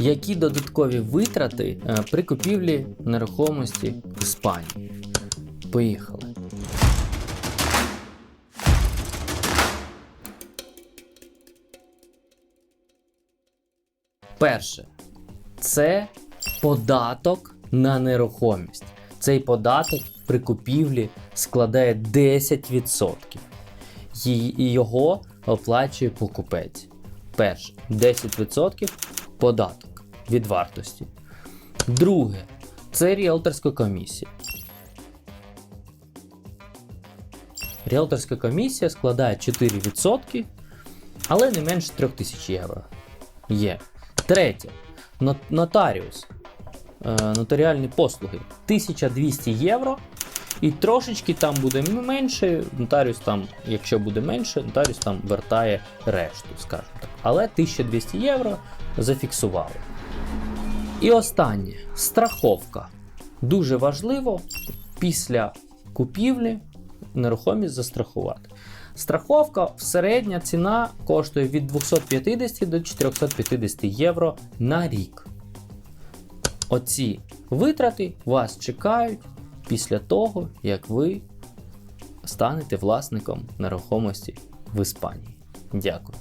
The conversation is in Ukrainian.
Які додаткові витрати е, при купівлі нерухомості в Іспанії? Поїхали. Перше, це податок на нерухомість. Цей податок при купівлі складає 10%. І його оплачує покупець. Перше, 10% податок від вартості. Друге, це ріелторська комісія. Ріелторська комісія складає 4%, але не менше 3000 євро. Є. Третє. Нотаріус. Е, Нотаріальні послуги. 1200 євро. І трошечки там буде менше. Нотаріус там, якщо буде менше, нотаріус там вертає решту, скажімо так. Але 1200 євро зафіксували. І останнє страховка. Дуже важливо після купівлі нерухомість застрахувати. Страховка середня ціна коштує від 250 до 450 євро на рік. Оці витрати вас чекають після того, як ви станете власником нерухомості в Іспанії. Дякую.